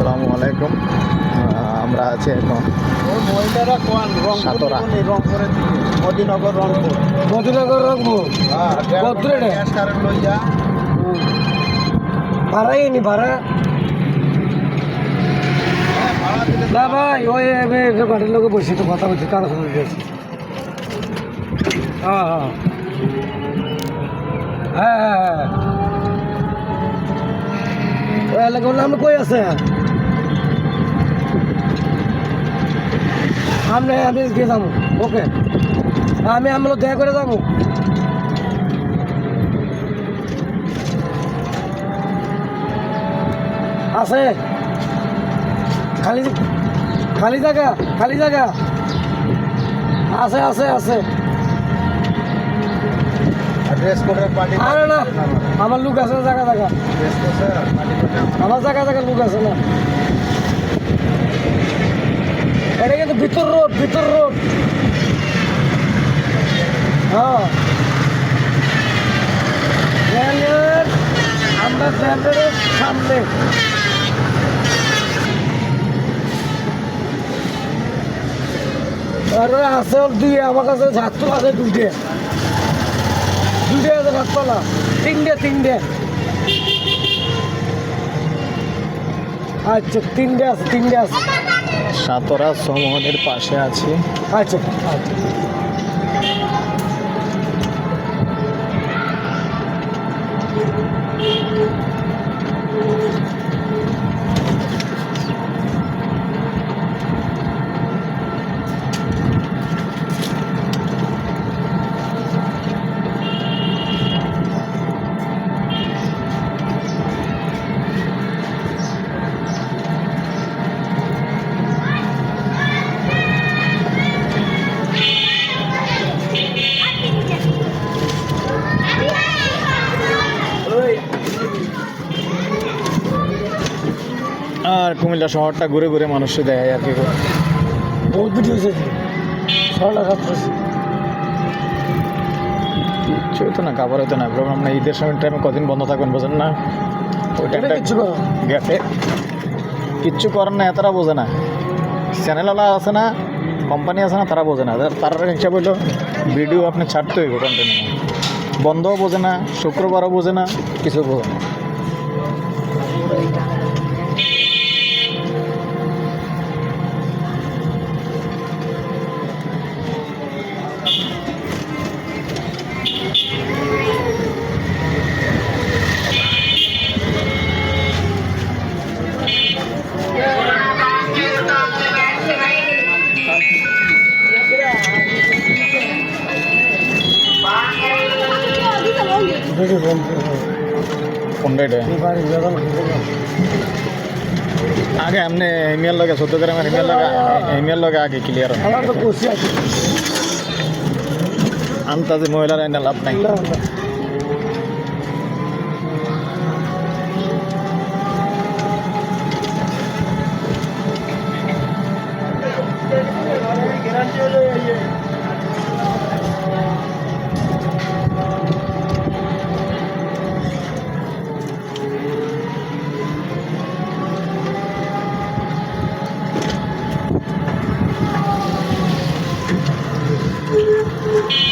আসসালামু আলাইকুম। আমরা আছি এখন সাতরা। রংপুর। রংপুরের দিকে মদিনগর রংপুর মদিনগর রংপুর হ্যাঁ ভাড়াই নি ভাড়া? হ্যাঁ, না ভাই ওই লোকে বসে তো কথা বলছি সঙ্গে গেছি হ্যাঁ হ্যাঁ হ্যাঁ। হ্যাঁ হ্যাঁ ওই কই আছে? আমি আমি গিয়ে যাব। ওকে। আমি আমরা দেখা করে যাব। আছে। খালি খালি জায়গা খালি জায়গা। আছে আছে আছে। আরে না আমার লোক আছে না জায়গা। জায়গা আমার জায়গা জায়গা লোক আছে না। এটা কিন্তু ভিতর রোড ভিতর রোড। হ্যাঁ। সামনে। আছে দুই, আমার কাছে ঝাড়তো আছে দুইটে। দুইটে আছে ঝাড়তলা তিনটে তিনটে। আচ্ছা তিনটে আছে তিনটে আছে। সাতরা সমহনের পাশে আছে। আচ্ছা আচ্ছা। আর কুমিল্লা শহরটা ঘুরে ঘুরে মানুষ দেয় আর কি। বহুত ভিডিও কিচ্ছু হতো না কাপড় হতো না। প্রোগ্রাম না ঈদের সময় টাইমে কদিন বন্ধ থাকবেন বোঝেন না? ওই এটা টাইমটা কিচ্ছু গেছে। কিচ্ছু করার না এতটা বোঝে না। চ্যানেলওয়ালা আছে না কোম্পানি আছে না তারা বোঝে না। তার- তার হিসাব হইল ভিডিও আপনি ছাড়তে হইব কন্টিনিউ বন্ধও বোঝে না শুক্রবারও বোঝে না কিছু বোঝে না। ফোন কোনটা এটা আগে আপনি ইমেল লগে চোদ্দ গ্রামের ইমেল লগে ইমেল লগে আগে ক্লিয়ার আমার তো বসে আছে আন্তাজে মহিলার লাভ নাই না, না।